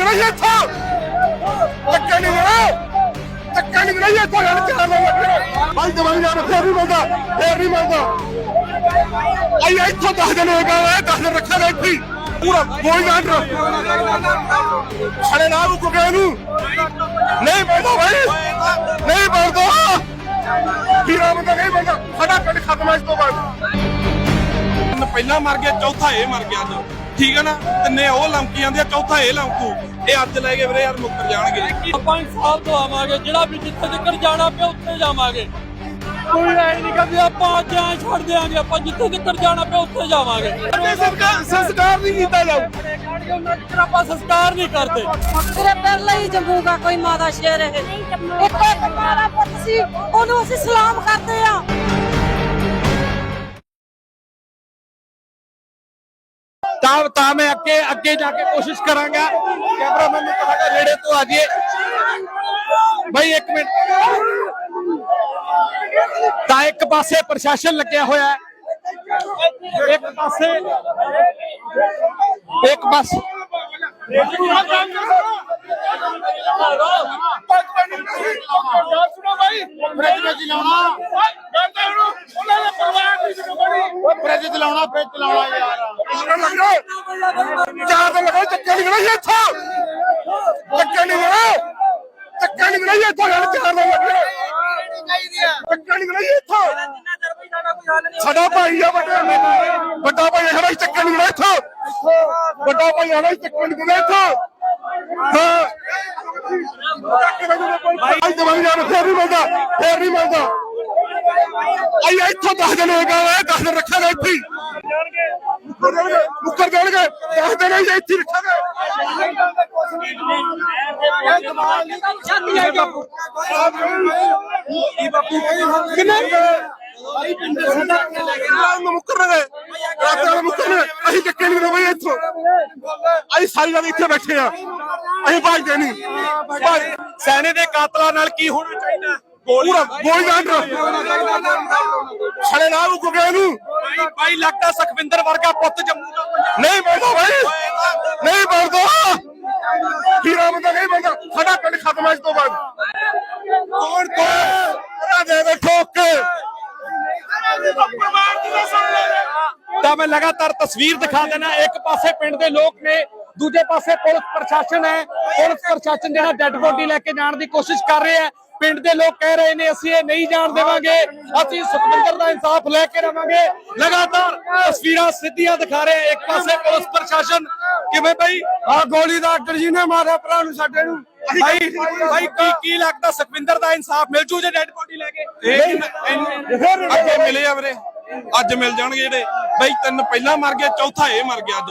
ਨਿਕਲਿਆ ਜੀ ਇੱਥੋਂ। ਧੱਕਾ ਨਹੀਂ ਨਿਕਲਿਆ ਧੱਕਾ ਨਹੀਂ ਨਿਕਲਿਆ ਜੀ ਇੱਥੋਂ। ਗੱਲ ਚਾਰ ਨਾਲ ਲੱਗਿਆ ਭਾਈ ਦਵਾਈ ਜਾਨ ਫੇਰ ਨਹੀਂ ਮਿਲਦਾ ਫੇਰ ਨਹੀਂ ਮਿਲਦਾ ਆਈ ਇੱਥੋਂ ਦਸ ਦਿਨ ਹੋ ਗਏ ਇਹ ਦਸ ਦਿਨ ਰੱਖਾਂਗੇ ਇੱਥੇ ਹੀ। ਪੂਰਾ ਕੋਈ ਨਾ ਡਰ ਨਾ ਰੁਕ ਗਏ ਨੂੰ ਨਹੀਂ ਮਿਲਦਾ ਭਾਈ ਨਹੀਂ ਮਿਲਦਾ ਵੀਰਾ ਬੰਦਾ ਨਹੀਂ ਮਿਲਦਾ ਸਾਡਾ ਪਿੰਡ ਖਤਮ ਹੈ ਇਸ ਤੋਂ ਬਾਅਦ। ਤਿੰਨ ਪਹਿਲਾਂ ਮਰ ਗਿਆ, ਚੌਥਾ ਇਹ ਮਰ ਗਿਆ ਅੱਜ। ਠੀਕ ਹੈ ਨਾ? ਤਿੰਨੇ ਉਹ ਲੰਕੀ ਜਾਂਦੇ ਆ, ਚੌਥਾ ਇਹ ਲੰਕੂ ਇਹ ਅੱਜ ਲੈ ਕੇ ਵੀਰੇ ਯਾਰ ਮੁੱਕਰ ਜਾਣਗੇ। ਆਪਾਂ ਇਨਸਾਫ ਦਵਾਵਾਂਗੇ ਜਿਹੜਾ ਵੀ ਜਿੱਥੇ ਤੱਕ ਜਾਣਾ ਪਿਆ ਉੱਥੇ ਜਾਵਾਂਗੇ। ਕੋਈ ਐ ਨਹੀਂ ਕਿ ਵੀ ਆਪਾਂ ਅੱਜ ਐ ਛੱਡ ਦਿਆਂਗੇ ਆਪਾਂ ਜਿੱਥੇ ਤੱਕ ਜਾਣਾ ਪਿਆ ਉੱਥੇ ਜਾਵਾਂਗੇ। ਸੰਸਕਾਰ ਸੰਸਕਾਰ ਨਹੀਂ ਕੀਤਾ ਜਾਊ। ਆਪਾਂ ਸੰਸਕਾਰ ਨਹੀਂ ਕਰਦੇ। ਤੇਰੇ ਪਹਿਲਾਂ ਹੀ ਜੰਮੂਗਾ ਕੋਈ ਮਾਦਾ ਸ਼ੇਰ ਇਹ। ਇੱਕੋ ਇੱਕ ਮਾਰਾ ਪੁੱਤ ਸੀ ਉਹਨੂੰ ਅਸੀਂ ਸਲਾਮ ਕਰਦੇ ਆ। ਤਾਂ ਤਾਂ ਮੈਂ ਅੱਗੇ ਅੱਗੇ ਜਾ ਕੇ ਕੋਸ਼ਿਸ਼ ਕਰਾਂਗਾ ਕੈਮਰਾਮੈਨ ਨੂੰ ਕਹਾਂਗਾ ਨੇੜੇ ਤੋਂ ਆ ਜਾਈਏ ਭਾਈ ਇੱਕ ਮਿੰਟ ਤਾਂ ਇੱਕ ਪਾਸੇ ਪ੍ਰਸ਼ਾਸਨ ਲੱਗਿਆ ਹੋਇਆ ਹੈ ਇੱਕ ਪਾਸੇ ਇੱਕ ਪਾਸੇ ਸੁਣੋ ਭਾਈ ਫ੍ਰਿਜ ਵਿੱਚ ਲਾਉਣਾ ਮੈਂ ਤਾਂ ਉਹਨੂੰ ਉਹਨਾਂ ਦੇ ਪਰਿਵਾਰ ਦੀ ਜ਼ਿੰਮੇਵਾਰੀ ਫ੍ਰਿਜ ਚਲਾਉਣਾ ਫ੍ਰਿਜ ਚਲਾਉਣਾ ਯਾਰ ਚਾਰ ਦਿਨ ਲਗਾ ਚੱਕੇ ਨਹੀਂ ਗਣਾ ਇੱਥੋਂ ਚੱਕੇ ਨਹੀਂ ਗਣਾ ਚੱਕੇ ਨਹੀਂ ਗਣਾ ਇੱਥੋਂ ਯਾਰ ਚਾਰ ਦਿਨ ਲੱਗੇ ਚੱਕੇ ਨਹੀਂ ਗਣਾ ਇੱਥੋਂ ਸਾਡਾ ਭਾਈ ਆ ਵੱਡਾ ਵੱਡਾ ਭਾਈ ਆ ਸਾਡਾ ਚੱਕੇ ਨਹੀਂ ਗਣਾ ਇੱਥੋਂ ਵੱਡਾ ਭਾਈ ਸਾਡਾ ਚੱਕੇ ਨਹੀਂ ਗਣਾ ਇੱਥੋਂ ਹਾਂ ਭਾਈ ਦਵਾਈ ਜਾਨ ਫੇਰ ਨਹੀਂ ਮਿਲਦਾ ਫੇਰ ਨਹੀਂ ਮਿਲਦਾ ਆਈ ਇੱਥੋਂ ਦਸ ਦਿਨ ਹੋ ਗਏ ਇਹ ਦਸ ਦਿਨ ਰੱਖਾਂਗੇ ਇੱਥੇ ਮੁੱਕਰ ਜਾਣਗੇ। ਮੁੱਕਰ ਜਾਣਗੇ। ਦਸ ਦਿਨ ਅਸੀਂ ਇੱਥੇ ਰੱਖਾਂਗੇ। ਕਿੰਨੇ? ਮੁੱਕਰਨਗੇ। ਰਾਤ ਨੂੰ ਮੁੱਕਰਨਗੇ। ਅਸੀਂ ਚੱਕੇ ਨਹੀਂ ਰਹੇ ਬਈ ਇੱਥੋਂ। ਅਸੀਂ ਸਾਰੀ ਰਾਤ ਇੱਥੇ ਬੈਠੇ ਆ। ਅਸੀਂ ਭੱਜਦੇ ਨਹੀਂ। ਸੈਨੇ ਦੇ ਕਾਤਲਾਂ ਨਾਲ ਕੀ ਹੋਣਾ ਚਾਹੀਦਾ? ਪੂਰਾ ਗੋਲੀ ਨਾ ਡਰ ਖੜੇ ਨਾ ਰੁਕ ਗਏ ਨੂੰ ਭਾਈ ਭਾਈ ਲੱਗਦਾ ਸੁਖਵਿੰਦਰ ਵਰਗਾ ਪੁੱਤ ਜੰਮੂ ਦਾ ਨਹੀਂ ਮਿਲਦਾ ਭਾਈ ਨਹੀਂ ਮਿਲਦਾ ਵੀਰਾ ਬੰਦਾ ਨਹੀਂ ਮਿਲਦਾ ਸਾਡਾ ਪਿੰਡ ਖਤਮ ਹੈ ਇਸ ਤੋਂ ਬਾਅਦ। ਕੌਣ ਕੌਣ? ਦੇ ਦੇ ਠੋਕ। ਤਾਂ ਮੈਂ ਲਗਾਤਾਰ ਤਸਵੀਰ ਦਿਖਾ ਦੇਣਾ ਇੱਕ ਪਾਸੇ ਪਿੰਡ ਦੇ ਲੋਕ ਨੇ ਦੂਜੇ ਪਾਸੇ ਪੁਲਿਸ ਪ੍ਰਸ਼ਾਸਨ ਹੈ। ਪੁਲਿਸ ਪ੍ਰਸ਼ਾਸਨ ਜਿਹੜਾ ਡੈੱਡ ਬੋਡੀ ਲੈ ਕੇ ਜਾਣ ਦੀ ਕੋਸ਼ਿਸ਼ ਕਰ ਰਿਹਾ ਹੈ। ਪਿੰਡ ਦੇ ਲੋਕ ਕਹਿ ਰਹੇ ਨੇ ਅਸੀਂ ਇਹ ਨਹੀਂ ਜਾਣ ਦੇਵਾਂਗੇ। ਅਸੀਂ ਸੁਖਵਿੰਦਰ ਦਾ ਇਨਸਾਫ ਲੈ ਕੇ ਰਵਾਂਗੇ। ਲਗਾਤਾਰ ਤਸਵੀਰਾਂ ਸਿੱਧੀਆਂ ਦਿਖਾ ਰਹੇ। ਇੱਕ ਪਾਸੇ ਪੁਲਿਸ ਪ੍ਰਸ਼ਾਸਨ ਕਿਵੇਂ ਬਈ? ਆ ਗੋਲੀ ਦਾ ਅੱਡਰ ਜੀ ਨੇ ਮਾਰਿਆ ਭਰਾ ਨੂੰ ਸਾਡੇ ਨੂੰ। ਭਾਈ ਭਾਈ ਕੀ ਕੀ ਲੱਗਦਾ ਸੁਖਵਿੰਦਰ ਦਾ ਇਨਸਾਫ ਮਿਲ ਜੂ ਜੇ ਡੈੱਡ ਬੋਡੀ ਲੈ ਕੇ? ਅੱਗੇ ਮਿਲੇ ਆ ਵੀਰੇ। ਅੱਜ ਮਿਲ ਜਾਣਗੇ ਜਿਹੜੇ। ਬਈ ਤਿੰਨ ਪਹਿਲਾਂ ਮਰ ਗਿਆ ਚੌਥਾ ਇਹ ਮਰ ਗਿਆ ਅੱਜ।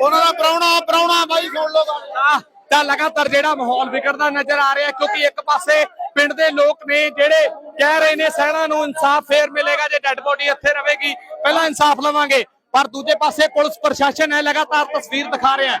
ਉਹਨਾਂ ਦਾ ਪ੍ਰਾਹੁਣਾ ਪ੍ਰਾਹੁਣਾ ਬਾਈ ਸੁਣ ਲੋ ਤਾਂ ਲਗਾਤਾਰ ਜਿਹੜਾ ਮਾਹੌਲ ਵਿਗੜਦਾ ਨਜ਼ਰ ਆ ਰਿਹਾ ਕਿਉਂਕਿ ਇੱਕ ਪਾਸੇ ਪਿੰਡ ਦੇ ਲੋਕ ਨੇ ਜਿਹੜੇ ਕਹਿ ਰਹੇ ਨੇ ਸਹਿਣਾ ਨੂੰ ਇਨਸਾਫ ਫੇਰ ਮਿਲੇਗਾ ਜੇ ਡੈੱਡ ਬੋਡੀ ਇੱਥੇ ਰਹੇਗੀ, ਪਹਿਲਾਂ ਇਨਸਾਫ ਲਵਾਂਗੇ। ਪਰ ਦੂਜੇ ਪਾਸੇ ਪੁਲਿਸ ਪ੍ਰਸ਼ਾਸਨ ਹੈ ਲਗਾਤਾਰ ਤਸਵੀਰ ਦਿਖਾ ਰਿਹਾ ਹੈ।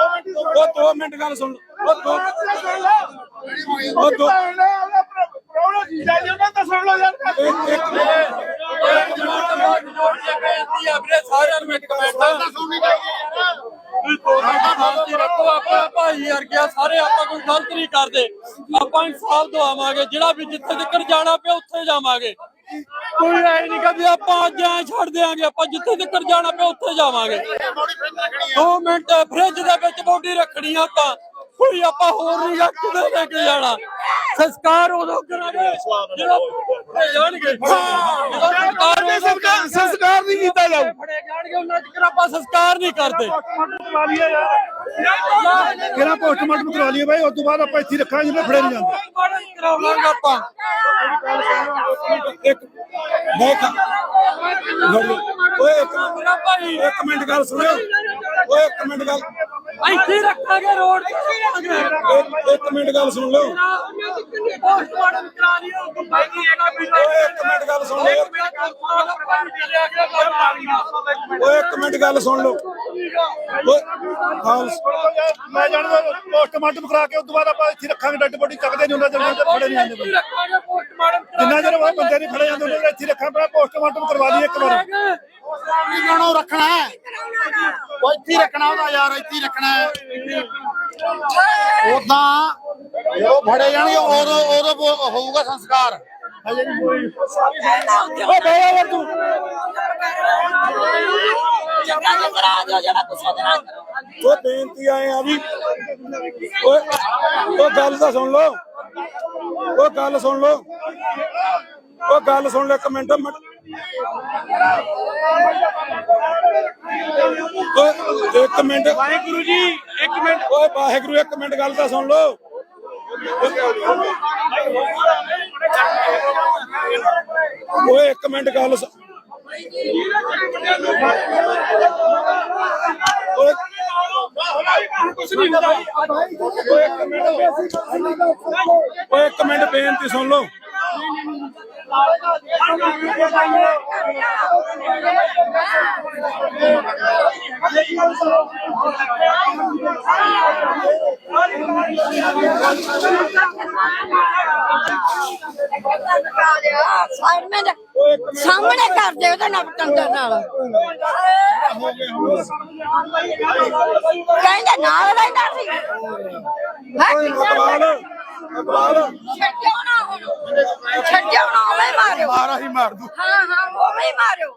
ਉਹ 2 ਮਿੰਟ ਗੱਲ ਸੁਣ ਉਹ 2 ਉਹ 2 ਪ੍ਰੋਬਲਮ ਜੀ ਜਾਈ ਉਹਨਾਂ ਦਾ ਸੁਣ ਲਓ ਯਾਰ ਸਾਰਿਆਂ ਨੂੰ ਇੱਕ ਕਮੈਂਟ ਦਾ ਸੁਣਨੀ ਚਾਹੀਦੀ ਗਲਤੀ ਰੱਖੋ। ਆਪਾਂ ਭਾਈ ਯਾਰ ਗਿਆ ਸਾਰੇ ਆਪਾਂ ਕੋਈ ਗਲਤ ਨਹੀਂ ਕਰਦੇ। ਆਪਾਂ ਇਨਸਾਫ ਦਵਾਵਾਂਗੇ ਜਿਹੜਾ ਵੀ ਜਿੱਥੇ ਤੱਕ ਜਾਣਾ ਪਿਆ, ਉੱਥੇ ਜਾਵਾਂਗੇ। ਕੋਈ ਐ ਨਹੀਂ ਕਦੀ ਆਪਾਂ ਅੱਜ ਐ ਛੱਡ ਦਿਆਂਗੇ ਆਪਾਂ ਜਿੱਥੇ ਤੱਕ ਜਾਣਾ ਪਿਆ ਉੱਥੇ ਜਾਵਾਂਗੇ। ਬੋਡੀ ਫਿਰ ਰੱਖਣੀ ਦੋ ਮਿੰਟ ਫ੍ਰਿਜ ਦੇ ਵਿੱਚ ਬੋਡੀ ਰੱਖਣੀ ਆ ਆਪਾਂ। ਕੋਈ ਆਪਾਂ ਹੋਰ ਨਹੀਂ ਗਾ ਕਿਤੇ ਲੈ ਕੇ ਜਾਣਾ। ਸੰਸਕਾਰ ਉਦੋਂ ਕਰਾਂਗੇ। ਜਦੋਂ ਫੜੇ ਜਾਣਗੇ ਜਦੋਂ ਸੰਸਕਾਰ ਉਦੋਂ ਸੰਸਕਾਰ ਨਹੀਂ ਕੀਤਾ ਜਾਊ। ਫੜੇ ਜਾਣਗੇ ਉਹਨਾਂ ਚਿਰ ਆਪਾਂ ਸੰਸਕਾਰ ਨਹੀਂ ਕਰਦੇ। ਕਿਹੜਾ ਪੋਸਟਮਾਰਟਮ ਕਰਵਾ ਲਈਏ ਬਾਈ? ਉਸ ਤੋਂ ਬਾਅਦ ਆਪਾਂ ਇੱਥੇ ਰੱਖਾਂਗੇ ਜਿੰਨੇ ਫੜੇ ਨਹੀਂ ਜਾਂਦੇ। ਕਰਾਵਾਂਗੇ ਆਪਾਂ ਇੱਕ ਬਹੁਤ ਓਏ ਇੱਕ ਭਾਈ ਇੱਕ ਮਿੰਟ ਗੱਲ ਸੁਣਿਓ। ਓਏ ਇੱਕ ਮਿੰਟ ਗੱਲ ਇੱਥੇ ਰੱਖਾਂਗੇ ਰੋਡ ਤੇ। ਇੱਕ- ਮਿੰਟ ਗੱਲ ਸੁਣ ਲਓ। ਪੋਸਟਮਾਰਟਮ ਕਰਾ ਲਿਓ ਵੀ ਓਏ ਇੱਕ ਮਿੰਟ ਗੱਲ ਸੁਣ ਲਓ। ਓਏ ਇੱਕ ਮਿੰਟ ਗੱਲ ਸੁਣ ਲਓ। ਮੈਂ ਜਾਣਦਾ ਪੋਸਟਮਾਰਟਮ ਕਰਾ ਕੇ ਉਸ ਤੋਂ ਬਾਅਦ ਆਪਾਂ ਇੱਥੇ ਹੀ ਰੱਖਾਂਗੇ ਡੈਡ ਬੋਡੀ ਚੱਕਦੇ ਨਹੀਂ ਹੁੰਦਾ ਜਦੋਂ ਤੱਕ ਫੜੇ ਨਹੀਂ ਜਾਂਦੇ ਬੰਦੇ। ਰੱਖਾਂਗੇ ਪੋਸਟਮਾਰਟਮ ਜਿੰਨਾ ਚਿਰ ਉਹ ਬੰਦੇ ਨਹੀਂ ਫੜੇ ਜਾਂਦੇ ਉਹਨਾਂ ਚਿਰ ਇੱਥੇ ਹੀ ਰੱਖਾਂ ਪਹਿਲਾਂ ਪੋਸਟਮਾਰਟਮ ਕਰਵਾ ਲਈਏ ਇੱਕ ਵਾਰ। ਨਹੀਂ ਜਾਣੋ ਰੱਖਣਾ ਹੈ। ਉਹ ਇੱਥੇ ਹੀ ਰੱਖਣਾ ਉਹਦਾ ਯਾਰ ਇੱਥੇ ਰੱਖਣਾ ਹੈ। ਉਦਾਂ ਜਦੋਂ ਫੜੇ ਜਾਣਗੇ ਉਦੋਂ ਉਦੋਂ ਹੋਊਗਾ ਸੰਸਕਾਰ। ਓ ਬਾਇਆ ਯਾਰ ਤੂੰ ਉਹ ਬੇਨਤੀ ਆਏ ਆ ਵੀ ਓਏ ਉਹ ਗੱਲ ਤਾਂ ਸੁਣ ਲਓ ਉਹ ਗੱਲ ਸੁਣ ਲਓ ਉਹ ਗੱਲ ਸੁਣ ਲੈ ਇੱਕ ਮਿੰਟ ਮਿੰਟ ਓਏ ਇੱਕ ਮਿੰਟ ਵਾਹਿਗੁਰੂ ਜੀ, ਇੱਕ ਮਿੰਟ। ਓਏ, ਵਾਹਿਗੁਰੂ, ਇੱਕ ਮਿੰਟ, ਗੱਲ ਤਾਂ ਸੁਣ ਲਓ। ਓਏ, ਇੱਕ ਮਿੰਟ ਗੱਲ ਸੁ- ਓਏ। ਓਏ, ਇੱਕ ਮਿੰਟ ਓਏ, ਇੱਕ ਮਿੰਟ ਬੇਨਤੀ ਸੁਣ ਲਓ। ਸਾਹਮਣੇ ਕਰ ਦੇ ਉਹਦੇ ਨਾਲ ਕੰਦਰ ਨਾਲ। ਕਹਿੰਦਾ ਨਾਲ ਰਹਿੰਦਾ ਸੀ। ਇਕਬਾਲ ਛੱਡਿਓ ਨਾ ਹੁਣ। ਛੱਡਿਓ ਨਾ ਉਹਵੇਂ ਮਾਰਿਓ। ਮਾਰਾ ਹੀ ਮਾਰ ਦੂ। ਹਾਂ ਹਾਂ ਉਹਵੇਂ ਹੀ ਮਾਰਿਓ।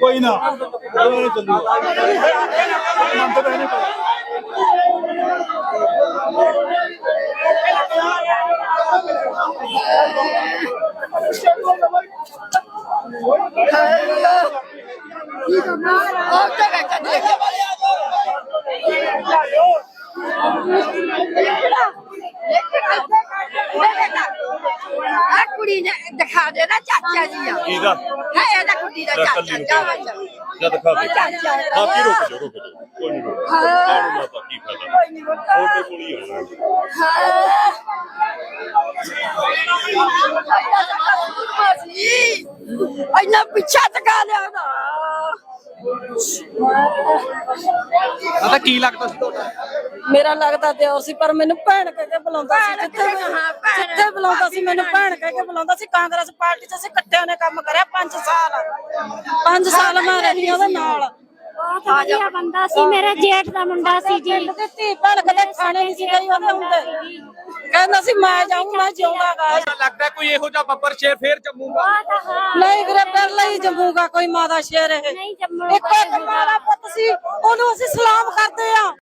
ਕੋਈ ਨਾ ਉਹ ਮਨ ਤਾਂ ਨਹੀਂ। ਪਤਾ ਉੱਥੇ ਬੈਠਾ ਦੇਖ ਆ ਕੁੜੀ ਨੇ ਦਿਖਾ ਦੇ ਨਾ ਚਾਚਾ ਜੀ ਆ। ਇਹਦਾ ਹੈ ਇਹਦਾ ਕੁੜੀ ਦਾ ਚਾਚਾ ਜਾ ਵੰਜ ਜਦ ਦਿਖਾ ਦੇ। ਚਾਚਾ ਹਾਂ ਕੀ ਰੁਕ ਜਾ ਰੁਕ ਜਾ ਕੋਈ ਨਹੀਂ ਰੁਕ ਹਾਂ। ਕਾਹਨੂੰ ਮਾਤਾ ਕੀ ਫਾਇਦਾ? ਕੋਈ ਨਹੀਂ ਬਤਾ ਉਹਦੇ ਕੋਲ ਹੀ ਆਉਣਾ ਇੰਨਾ ਪਿੱਛਾ ਟਕਾ ਲਿਆ ਨਾ ਪਤਾ ਕੀ ਲੱਗਦਾ ਸੀ ਤੁਹਾਡਾ? ਮੇਰਾ ਲੱਗਦਾ ਤੇ ਸੀ ਪਰ ਮੈਨੂੰ ਭੈਣ ਕਹਿ ਕੇ ਬੁਲਾਉਂਦਾ ਸੀ ਜਿੱਥੇ ਜਿੱਥੇ ਬੁਲਾਉਂਦਾ ਸੀ ਮੈਨੂੰ ਭੈਣ ਕਹਿ ਕੇ ਬੁਲਾਉਂਦਾ ਸੀ ਕਾਂਗਰਸ ਪਾਰਟੀ 'ਚ ਅਸੀਂ ਇਕੱਠਿਆਂ ਨੇ ਕੰਮ ਕਰਿਆ 5 ਸਾਲ। 5 ਸਾਲ ਮੈਂ ਰਹੀ ਉਹਦੇ ਨਾਲ। ਬਹੁਤ ਵਧੀਆ ਬੰਦਾ ਸੀ ਮੇਰੇ ਜੇਠ ਦਾ ਮੁੰਡਾ ਸੀ ਜੀ। ਪਿੰਡ ਦੀ ਧੀ ਭੈਣ ਕਦੇ ਖਾਣੇ ਨਹੀਂ ਸੀ ਗਈ ਉਹਦੇ ਹੁੰਦੇ। ਕਹਿੰਦਾ ਸੀ ਮੈਂ ਜਾਊਂ ਮੈਂ ਜਿਉਂਦਾਗਾ ਲੱਗਦਾ ਕੋਈ ਇਹੋ ਜਿਹਾ ਬੱਬਰ ਸ਼ੇਰ ਫੇਰ ਜੰਮੂਗਾ? ਨਹੀਂ ਵੀਰੇ ਪਹਿਲਾਂ ਹੀ ਜੰਮੂਗਾ ਕੋਈ ਮਾਦਾ ਸ਼ੇਰ ਇਹ। ਨਹੀਂ ਜੰਮੂਗਾ ਇੱਕ ਇੱਕ ਮਾਰਾ ਪੁੱਤ ਸੀ ਉਹਨੂੰ ਅਸੀਂ ਸਲਾਮ ਕਰਦੇ ਆ